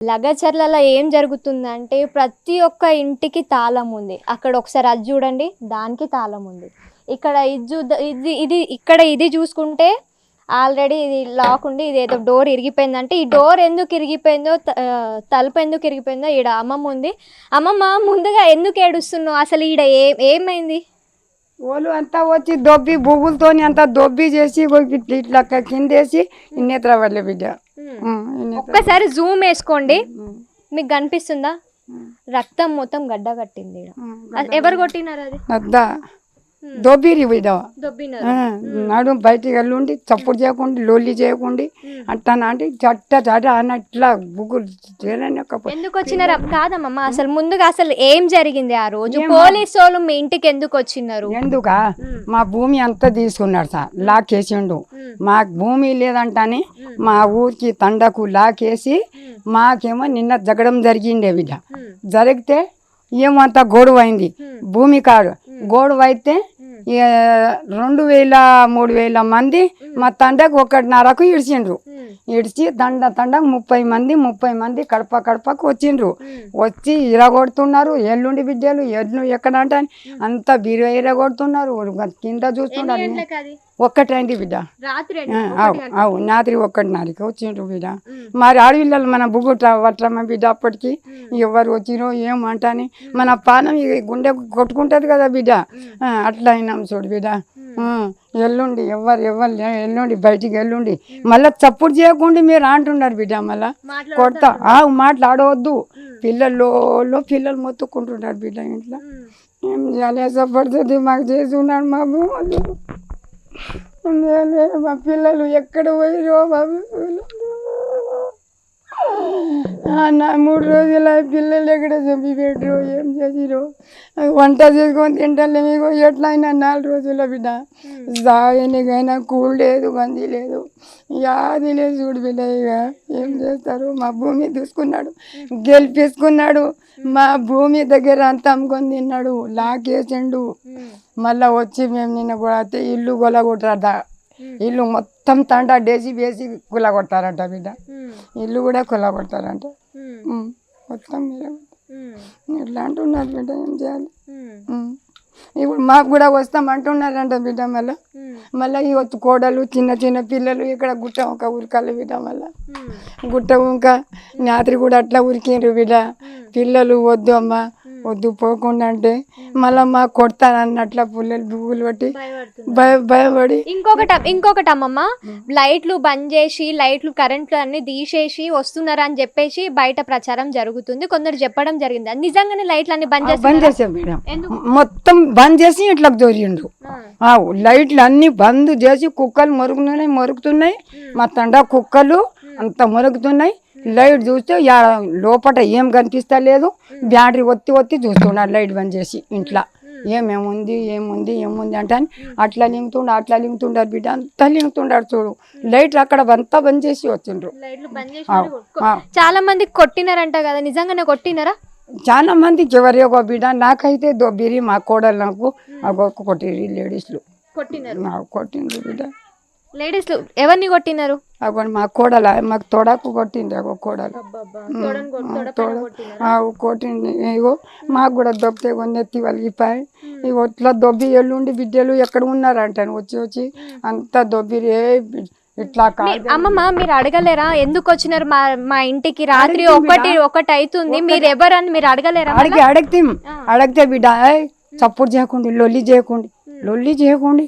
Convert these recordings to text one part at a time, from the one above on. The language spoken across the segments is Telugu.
లగచర్లలో ఏం జరుగుతుందంటే ప్రతి ఒక్క ఇంటికి తాళం ఉంది. అక్కడ ఒకసారి అది చూడండి దానికి తాళం ఉంది. ఇక్కడ ఇది చూద్ద ఇది ఇది ఇక్కడ ఇది చూసుకుంటే ఆల్రెడీ ఇది లాక్ ఉండి ఇది ఏదో డోర్ ఇరిగిపోయిందంటే ఈ డోర్ ఎందుకు ఇరిగిపోయిందో త- తలుపు ఎందుకు ఇరిగిపోయిందో ఈడ అమ్మమ్మ ఉంది. అమ్మమ్మ ముందుగా ఎందుకు ఏడుస్తున్నావు? అసలు ఈడ ఏ ఏమైంది? ఓలు అంతా వచ్చి దొబ్బి బువ్వులతోని అంతా దొబ్బి చేసి ఇట్లా కిందేసి ఇన్నేత్ర వాళ్ళ బిడ్డ. ఒక్కసారి జూమ్ వేసుకోండి. మీకు కనిపిస్తుందా? రక్తం మొత్తం గడ్డ కట్టింది ఎవరు కొట్టినారు అది? అద్దా దొబ్బిరి నాడు బయటికి వెళ్ళుండి చప్పుడు చేయకుండా లొల్లి చేయకుండా అంటాను అంటే చట్ట చట్ట అన్నట్లా బుగ్గులు ఎందుకు వచ్చినారు కాదమ్మమ్మ అసలు ముందుగా అసలు ఏం జరిగింది ఆ రోజు? పోలీసు వాళ్ళు మీ ఇంటికి ఎందుకు వచ్చినారు ఎందుక? మా భూమి అంతా తీసుకున్నాడు సార్ లాకేసిండు మా భూమి లేదంటని మా ఊరికి తండకు లాకేసి మాకేమో నిన్న జగడం జరిగిండే బిడ్డ. జరిగితే ఏమంత గొడవ అయింది భూమి కాడు. గొడవ అయితే రెండు వేల మూడు వేల మంది మా తండకు ఒకటిన్నరకు ఇడిచిండ్రు. ఇడిచి తండ తండకు ముప్పై మంది ముప్పై మంది కడప కడపకు వచ్చిండ్రు. వచ్చి ఇరగొడుతున్నారు. ఎల్లుండి బిడ్డలు ఎల్లు ఎక్కడ అంటే అంత బీరు ఇరగొడుతున్నారు. కింద చూస్తున్నారు. ఒక్కటైంది బిడ్డ. రాత్రి అవు నాత్రి ఒక్కటిన్నరకి వచ్చిండ్రు బిడ్డ. మరి ఆడపిల్లలు మన బుగ్గుట వట్రమ్మ బిడ్డ అప్పటికి ఎవరు వచ్చిరో ఏమంటని మన పానం గుండె కొట్టుకుంటది కదా బిడ్డ. అట్లా అయినాం చూడు బిడ్డ. ఎల్లుండి ఎవరు ఎవరు ఎల్లుండి బయటికి ఎల్లుండి. మళ్ళీ చప్పుడు చేయకుండా మీరు అంటున్నారు బిడ్డ మళ్ళా. కొడతా. ఆ, మాట్లాడవద్దు పిల్లల్లో పిల్లలు మొత్తుకుంటున్నారు బిడ్డ ఇంట్లో. ఏం చేయాలి? పడుతుంది మాకు చేసి ఉన్నాడు మా? మా పిల్లలు ఎక్కడ పోయిరో మా పిల్లలు. నా మూడు రోజుల పిల్లలు ఎక్కడ చంపి పెట్టరు ఏం చేసిరో వంట చేసుకొని తింటలే మీకు. ఎట్లయినా నాలుగు రోజుల బిడ్డ. సాయనికైనా కూల్ లేదు గంది లేదు. యాది లేదు చూడు బిడ్డ ఇక. ఏం చేస్తారు? మా భూమి తీసుకున్నాడు గెలిపించుకున్నాడు మా భూమి దగ్గర అంతా అమ్ముకొని తిన్నాడు. లాకేసిండు. మళ్ళా వచ్చి మేము నిన్న కూడా ఇల్లు కొలగొట్టారట ఇల్లు మొత్తం తంట డేసి వేసి కొలగొడతారంట బిడ్డ. ఇల్లు కూడా కొలగొడతారంట. ఉమ్, మొత్తం ఇట్లా అంటున్నారు బిడ్డ ఏం చేయాలి. ఇప్పుడు మాకు కూడా వస్తాం అంటున్నారంట బిడ్డ మళ్ళీ. మళ్ళీ ఈ వచ్చి కోడలు చిన్న చిన్న పిల్లలు ఇక్కడ గుట్ట ఒక ఉరకాలి బిడ్డ మళ్ళీ. గుట్ట ఇంకా రాత్రి కూడా అట్లా ఉరికిండ్రు బిడ్డ. పిల్లలు వద్దు అమ్మ. వద్దు పోకుండా అంటే మళ్ళీ మా కొడతానన్నట్ల పుల్లలు పువ్వులు పట్టి భయ భయపడి ఇంకొకటి ఇంకొకటి అమ్మమ్మ లైట్లు బంద్ చేసి లైట్లు కరెంట్లు అన్ని తీసేసి వస్తున్నారు అని చెప్పేసి బయట ప్రచారం జరుగుతుంది. కొందరు చెప్పడం జరిగింది. నిజంగానే లైట్లు అన్ని బంద్ బంద్ చేసి చేసాం మేడం మొత్తం బంద్ చేసి ఇట్లా దొరిండ్రు ఆ, లైట్లు అన్ని బంద్ చేసి కుక్కలు మొరుగుతున్నాయి మొరుగుతున్నాయి. మా తండ కుక్కలు అంత మొరుగుతున్నాయి. లైట్ చూస్తే లోపట ఏం కనిపిస్తలేదు. బ్యాటరీ ఒత్తి ఒత్తి చూస్తున్నారు లైట్ బంద్ చేసి ఇంట్లో. ఏమేముంది ఏముంది ఏముంది అంటే అని అట్లా లింగుతుండ అట్లా లింగుతుండారు బిడ్డ. అంతా లింగుతుండారు చూడు. లైట్ అక్కడ అంతా బంద్ చేసి వచ్చిండ్రు. లైట్లు. చాలా మంది కొట్టినారంట కదా నిజంగానే కొట్టినారా? చాలా మందికి ఎవరి ఒక బిడ్డ. నాకైతే దొబ్బిరి మా కోడలు నాకు కొట్టిరి లేడీస్లు. కొట్టినారు. కొట్టిండ్రు బిడ్డ. లేడీస్ ఎవరిని కొట్టినారు? అగో మా కోడల మాకు తొడకు కొట్టింది అగో కోడలు. తోడ ఆ, కొట్టింది. ఇగో మాకు కూడా దొబ్బితే నెత్తి వలిగిపోయి ఇగో ఇట్లా దొబ్బి ఎల్లుండి బిడ్డలు ఎక్కడ ఉన్నారంటాను. వచ్చి వచ్చి అంతా దొబ్బిరి ఏ బి- ఇట్లా కాదు. అమ్మమ్మ మీరు అడగలేరా? ఎందుకు వచ్చినారు మా మా ఇంటికి? రాత్రి ఒకటి ఒకటి అవుతుంది మీరు ఎవరని మీరు అడగలేరా అడిగి అడిగితే. అడిగితే బిడ్డ చప్పుడు చేయకుండా లొల్లి చేయకుండా. లొల్లి చేయకుండా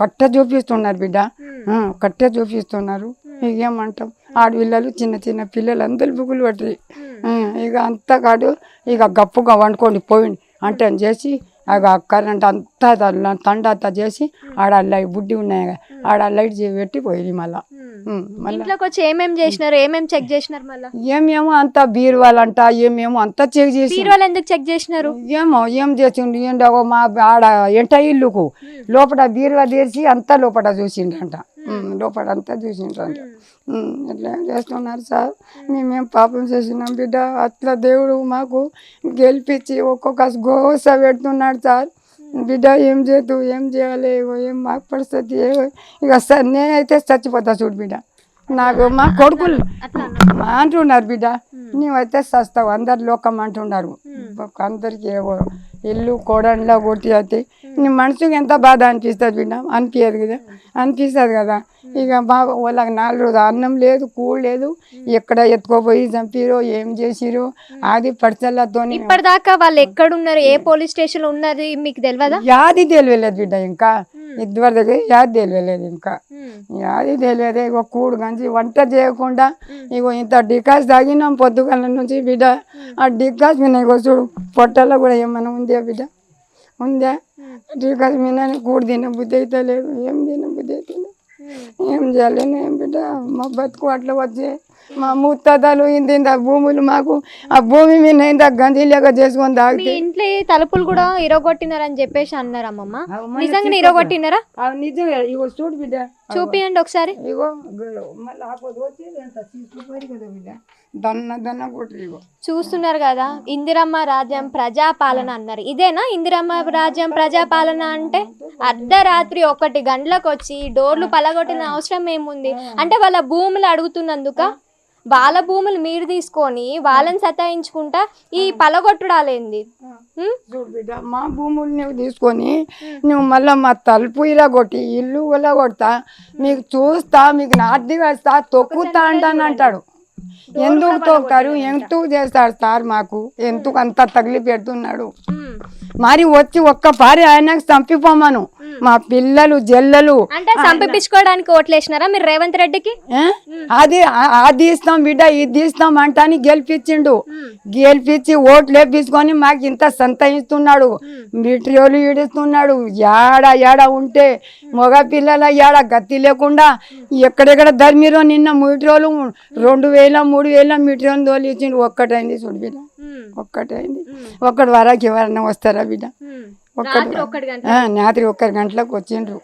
కట్ట చూపిస్తున్నారు బిడ్డ. ఆ, కట్ట చూపిస్తున్నారు. ఇక ఏమంటాం ఆడపిల్లలు చిన్న చిన్న పిల్లలు అందరు బుగులు పట్టి ఇక అంతా కాదు ఇక గప్పుగా వండుకోండి పోయింది అంటే అని చేసి అగ కరెంట్ అంతా తండ అంతా చేసి ఆడ లైట్ బుడ్డి ఉన్నాయి ఆడ లైట్ పెట్టి పోయింది మళ్ళా. ఇంట్లోకి వచ్చి ఏమేం చేసినారు? ఏమేం చెక్ చేసినారు మళ్ళీ? ఏమేమో అంతా బీరువాలంట ఏమేమో అంతా చెక్ చేసి బీరువాలు ఎందుకు చెక్ చేసినారు? ఏమో ఏం చేసిండు? ఏంటో మా ఆడ ఎంట ఇల్లుకు లోపల బీరువా తెరిచి అంతా లోపల చూసిండ్రంట. ఉమ్, లోపల అంతా చూసిండ్రంట. ఇట్లా చేస్తున్నారు సార్? మేమేం పాపం చేసినాం బిడ్డ. అట్లా దేవుడు మాకు గెలిపించి ఒక్కొక్క గోస పెడుతున్నాడు సార్. బిడ్డ ఏం చేద్దు ఏం చేయాలి ఏం మాకు పరిస్థితి ఏ- ఇక నేనైతే చచ్చిపోతా చూడు బిడ్డ. నాకు మా కొడుకులు అట్లా అంటున్నారు బిడ్డ. నీవైతే సస్తావు అందరు లోకం అంటున్నారు. అందరికి ఏవో ఇల్లు కోడన్లో కొట్టి అయితే నీ మనసుకి ఎంత బాధ అనిపిస్తుంది బిడ్డ? అనిపించదు కదా. అనిపిస్తుంది కదా. ఇక బాగా వాళ్ళకి నాలుగు రోజులు అన్నం లేదు కూడు లేదు. ఎక్కడ ఎత్తుకోపోయి చంపిరో ఏం చేసిరో అది పడిచల్లతో ఇప్పటిదాకా వాళ్ళు ఎక్కడున్నారు? ఏ పోలీస్ స్టేషన్ ఉన్నది మీకు తెలియదా యాది తెలియలేదు బిడ్డ ఇంకా. ఇద్దరి దగ్గర యాది తెలియలేదు ఇంకా. యాది తెలియదు ఇగో కూడు గంజి వంట చేయకుండా ఇగో ఇంత డికాస్ తాగినాం పొద్దుగల నుంచి బిడ్డ. ఆ డికాస్ మీద ఇగో చూడు పొట్టలో కూడా ఏమైనా ఉందా బిడ్డ? ఉందా? డికాస్ మీద కూడు తిన బుద్ధి అయితే లేదు ఏం తిన బుద్ధి అయితే ఏం చేయలేను ఏం బిడ్డ మా బతుకు అట్లా వచ్చే మా ముత్తదాలు ఇంత ఇంత భూములు మాకు ఆ భూమి మీద ఇంత గంజి లేక చేసుకొని తాగితే. ఇంట్లో తలుపులు కూడా ఇరగొట్టినారని చెప్పేసి అన్నారు అమ్మమ్మ. నిజంగా ఇరగొట్టినారా? నిజంగా ఇగో చూడు బిడ్డ. చూపియండి ఒకసారి. ఇగో దన్న దన్న ఇగో. చూస్తున్నారు కదా ఇందిరమ్మ రాజ్యం ప్రజాపాలన అన్నారు. ఇదేనా ఇందిరమ్మ రాజ్యం ప్రజాపాలన అంటే? అర్ధరాత్రి ఒకటి గంటలకు వచ్చి డోర్లు పలగొట్టిన అవసరం ఏముంది? అంటే వాళ్ళ భూములు అడుగుతున్నందుక? వాళ్ళ భూములు మీరు తీసుకొని వాళ్ళని సతాయించుకుంటా ఈ పలగొట్టుడాలేంది? ఉం? చూడు బిడ్డ మా భూములు నువ్వు తీసుకొని నువ్వు మళ్ళీ మా తలుపు ఇరగొట్టి ఇల్లు కొడతా మీకు చూస్తా మీకు నాటి వేస్తా తొక్కుతా అంటాను అంటాడు. ఎందుకు తొక్కుతారు ఎందుకు చేస్తాడు సార్ మాకు? ఎందుకు అంత తగిలి పెడుతున్నాడు. మరి వచ్చి ఒక్క పారి ఆయనకు చంపిపోమను. మా పిల్లలు జల్లలు. అంటే సంపించుకోవడానికి ఓట్లేసినారా మీరు రేవంత్ రెడ్డికి? అది ఆ- అది ఇస్తాం బిడ్డ ఇది ఇస్తాం అంటాని గెలిపించిండు. గెలిపించి ఓట్లు వేపించుకొని మాకు ఇంత సంతయిస్తున్నాడు మిట్రియోలు ఈడుస్తున్నాడు. యాడ యాడ ఉంటే మగ పిల్లల యాడ గతి లేకుండా ఎక్కడెక్కడ ధర్మిరో నిన్న మిట్రియోలు రెండు వేల మూడు వేల మిట్రియోలు తోలి ఇచ్చిండు ఒక్కటైంది చూడు బిడ్డ. ఒక్కటైంది. ఒక్కటి వరకు ఎవరన్నా వస్తారా బిడ్డ? రాత్రి ఒక్కరి గంటలకు? వచ్చిండ్రు.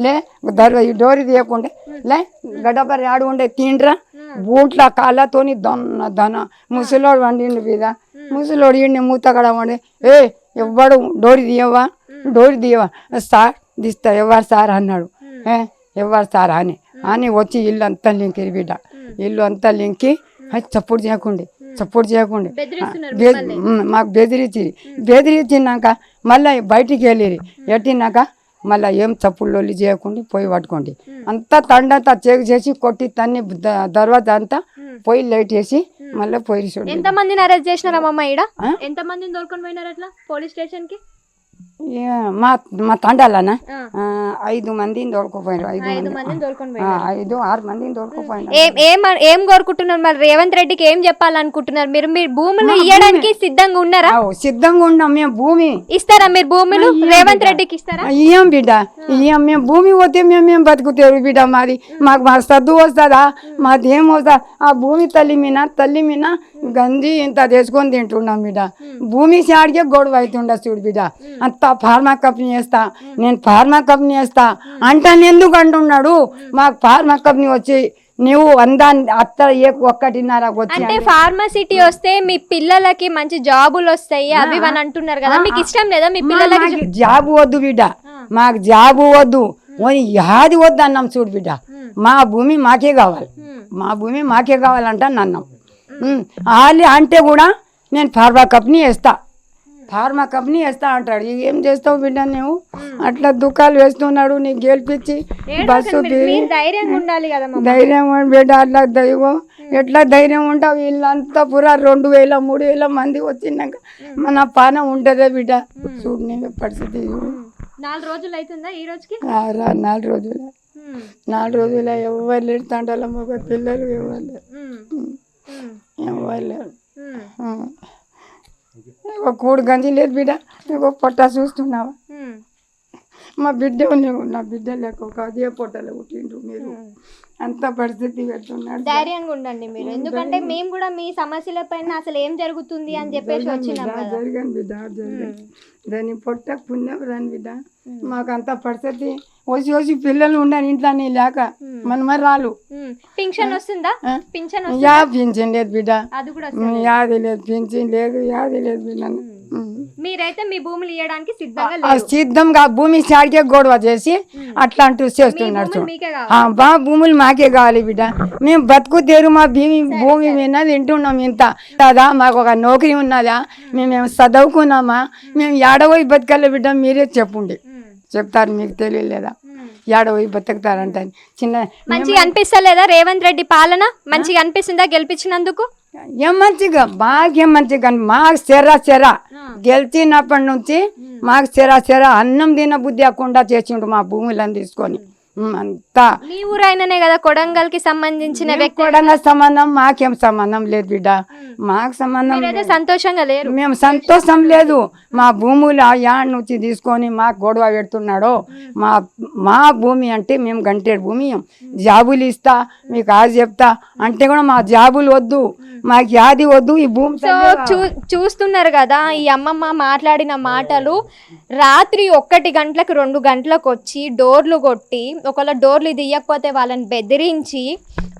లే దర్వా ఈ డోర్ తీయకుండే. లే గడ్డపరి ఆడు ఉండే తిండ్రా. బూట్ల కాళ్ళతోని దొన్న దన. ముసలోడు వండిండు మీద ముసలోడు ఇండి మూతగడ వండి ఏ ఎవ్వడు డోరి తీయవా? డోరి తీయవా? సార్ తీస్తా ఎవరు సార్ అన్నాడు. ఏ ఎవరు సార్ అని. అని వచ్చి ఇల్లు అంతా లింకి బిడ్డ. ఇల్లు అంతా లింకి చప్పుడు చేయకుండే. చప్పుడు చేయకుండే. మాకు బెదిరించి బెదిరించినాక మళ్ళీ బయటికి వెళ్ళిరి. ఎట్టినాక మళ్ళీ ఏం చప్పుళ్ళు చేయకుండా పోయి పట్టుకోండి. అంతా తండంతా చెక్ చేసి కొట్టి తన్ని దర్వాజా అంతా పోయి లైట్ వేసి మళ్ళీ పోయి చూడండి. ఎంత మందిని అరెస్ట్ చేసినారమ్మమ్మ ఈడ? ఆ? ఎంత మందిని దొరుకుని పోయినారు అట్లా? పోలీస్ స్టేషన్కి మా మా తండాలనా? ఐదు మందిని దొరకపోయినారు ఐదు ఐదు మంది. మందిని ఐదు ఆరు మందిని దొరకపోయినారు ఏం ఏం కోరుకుంటున్నారు మరి? రేవంత్ రెడ్డికి ఏం చెప్పాలనుకుంటున్నారు? మీరు మీరు భూములు ఇవ్వడానికి సిద్ధంగా ఉన్నారా? సిద్ధంగా ఉన్నాం మేము భూమి. ఇస్తారా మీరు భూములు? రేవంత్ రెడ్డికి ఇస్తారా? ఇయ్యం బిడ్డ. ఇయ్యం మేము భూమి పోతే మేము మేము బతుకుతారు బిడ్డ మాది. మాకు మా సద్దు వస్తుందా? మాది ఏం వస్తుందా? ఆ భూమి తల్లి మీద తల్లి మీద గంజి ఇంత తెచ్చుకొని తింటున్నాం బిడ్డ. భూమి సాడికే గొడవ అవుతుండ చూడు బిడ్డ. అంత ఫార్మా కంపెనీ వేస్తా నేను ఫార్మా కంపెనీ వేస్తా అంటాను ఎందుకు అంటున్నాడు? మాకు ఫార్మా కంపెనీ వచ్చి నువ్వు అందా అత్త ఏ ఒక్కటిన్నర అంటే ఫార్మసిటీ వస్తే మీ పిల్లలకి మంచి జాబులు వస్తాయి అవి అని అంటున్నారు కదా. మీకు ఇష్టం లేదా మీ పిల్లలకి జాబు వద్దు బిడ్డ. మాకు జాబు వద్దు. యాది వద్దు అన్నాం చూడు బిడ్డ. మా భూమి మాకే కావాలి. మా భూమి మాకే కావాలంట అన్నాం. వాళ్ళు అంటే కూడా నేను ఫార్మా కంపెనీ వేస్తా ఫార్మా కంపెనీ వేస్తా అంటాడు. ఏం చేస్తావు బిడ్డ నువ్వు అట్లా దుకాలు వేస్తున్నాడు నీకు గెలిపించి బస్సు. ధైర్యం బిడ్డ అట్లా దైవం. ఎట్లా ధైర్యం ఉంటావు? వీళ్ళంతా పురా రెండు వేల మూడు వేల మంది వచ్చినాక మన పానం ఉంటుందే బిడ్డ. చూడు నేను పరిస్థితి. నాలుగు రోజులు అవుతుందా ఈ రోజుకి? నాలుగు రోజుల. నాలుగు రోజుల ఎవరు తండ్రుల మగ పిల్లలు ఎవరు లేరు. ఎవరు లేరు. ఒక కూడు గంజి లేదు బిడ్డ. నీకు పొట్ట చూస్తున్నావా. మా బిడ్డ నా బిడ్డ లేక ఒక అదే పొట్టలో పుట్టిండ్రు మీరు. అంత పరిస్థితి పెడుతున్నాడు ధైర్యంగా ఉండండి మీరు. ఎందుకంటే మేము కూడా మీ సమస్యల పైన అసలు ఏం జరుగుతుంది అని చెప్పేసి వచ్చినాం కదా. జరిగాను బిడ్డ జరిగాను దాని పొట్ట పుణ్యం రాని బిడ్డ మాకు అంత పరిస్థితి. వచ్చి వచ్చి పిల్లలు ఉండని ఇంట్లో నీ లేక మనమరాలు ఉమ్. పింఛన్ వస్తుందా? పింఛన్ యా పింఛన్ లేదు బిడ్డ. యాది లేదు పింఛన్ లేదు యాది లేదు బిడ్డ. మీరైతే మీ భూములు ఇవ్వడానికి సిద్ధంగా సిద్ధంగా భూమి చాడికే గొడవ చేసి అట్లాంటివి మీ చేస్తున్నారు భూములు చూడు. మీకే కావాలి. ఆ, బా భూములు మాకే కావాలి బిడ్డ. మేము బతుకు తెరు మా భూమి భూమి మీద తింటున్నాం ఇంత. కదా మాకు ఒక నౌకరీ ఉన్నదా? మేము. చదువుకున్నామా? మేము. ఏడవోయి బతకాలి బిడ్డ? మీరే చెప్పుండి. చెప్తారు మీకు తెలియలేదా. ఏడవోయి బతుకుతారంట చిన్న మంచిగా అనిపిస్తలేదా రేవంత్ రెడ్డి పాలన? మంచిగా అనిపిస్తుందా గెలిపించినందుకు? ఏం మంచిగా? బాగా మంచిగా? మాకు చెర చెర గెలిచినప్పటి నుంచి మాకు చెర చెర అన్నం తిన బుద్ధి అకుండా చేసిండు మా భూములను తీసుకొని. అంతా. మీ ఊరైననే కదా కొడంగల్కి సంబంధించిన వ్యక్తి? కూడా సంబంధం మాకేం సంబంధం లేదు బిడ్డ. మాకు సంబంధం. సంతోషంగా లేరు. మేము సంతోషం లేదు. మా భూములు ఆ యాడ్ నుంచి తీసుకొని మాకు గొడవ పెడుతున్నాడు మా మా భూమి అంటే మేము గంటేడు భూమి. జాబులు ఇస్తా మీకు అది చెప్తా అంటే కూడా మా జాబులు వద్దు. మాకు యాది వద్దు ఈ భూమి చూస్తున్నారు కదా ఈ అమ్మమ్మ మాట్లాడిన మాటలు రాత్రి ఒక్కటి గంటలకు రెండు గంటలకు వచ్చి డోర్లు కొట్టి ఒకవేళ డోర్లు తీయకపోతే వాళ్ళని బెదిరించి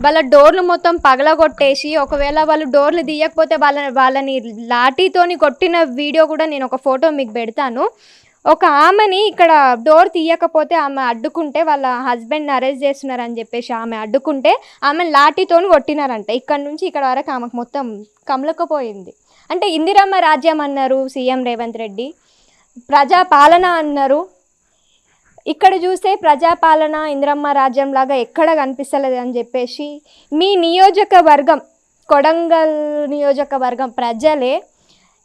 వాళ్ళ డోర్లు మొత్తం పగలగొట్టేసి ఒకవేళ వాళ్ళు డోర్లు తీయకపోతే వాళ్ళ వాళ్ళని లాఠీతోని కొట్టిన వీడియో కూడా నేను ఒక ఫోటో మీకు పెడతాను. ఒక ఆమెని ఇక్కడ డోర్ తీయకపోతే ఆమె అడ్డుకుంటే వాళ్ళ హస్బెండ్ని అరెస్ట్ చేస్తున్నారని చెప్పేసి ఆమె అడ్డుకుంటే ఆమె లాఠీతోని కొట్టినారంట. ఇక్కడ నుంచి ఇక్కడ వరకు ఆమెకు మొత్తం కమలకపోయింది. అంటే ఇందిరమ్మ రాజ్యం అన్నారు సీఎం రేవంత్ రెడ్డి. ప్రజా పాలన అన్నారు. ఇక్కడ చూస్తే ప్రజాపాలన ఇందిరమ్మ రాజ్యం లాగా ఎక్కడ కనిపిస్తలేదు అని చెప్పేసి మీ నియోజకవర్గం కొడంగల్ నియోజకవర్గం ప్రజలే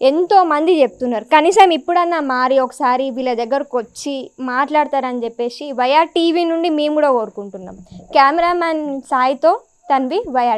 ఎంతోమంది చెప్తున్నారు. కనీసం ఇప్పుడన్నా మారి ఒకసారి వీళ్ళ దగ్గరకు వచ్చి మాట్లాడతారని చెప్పేసి వైఆర్ టీవీ నుండి మేము కూడా కోరుకుంటున్నాం. Cameraman సాయితో Tanvi YR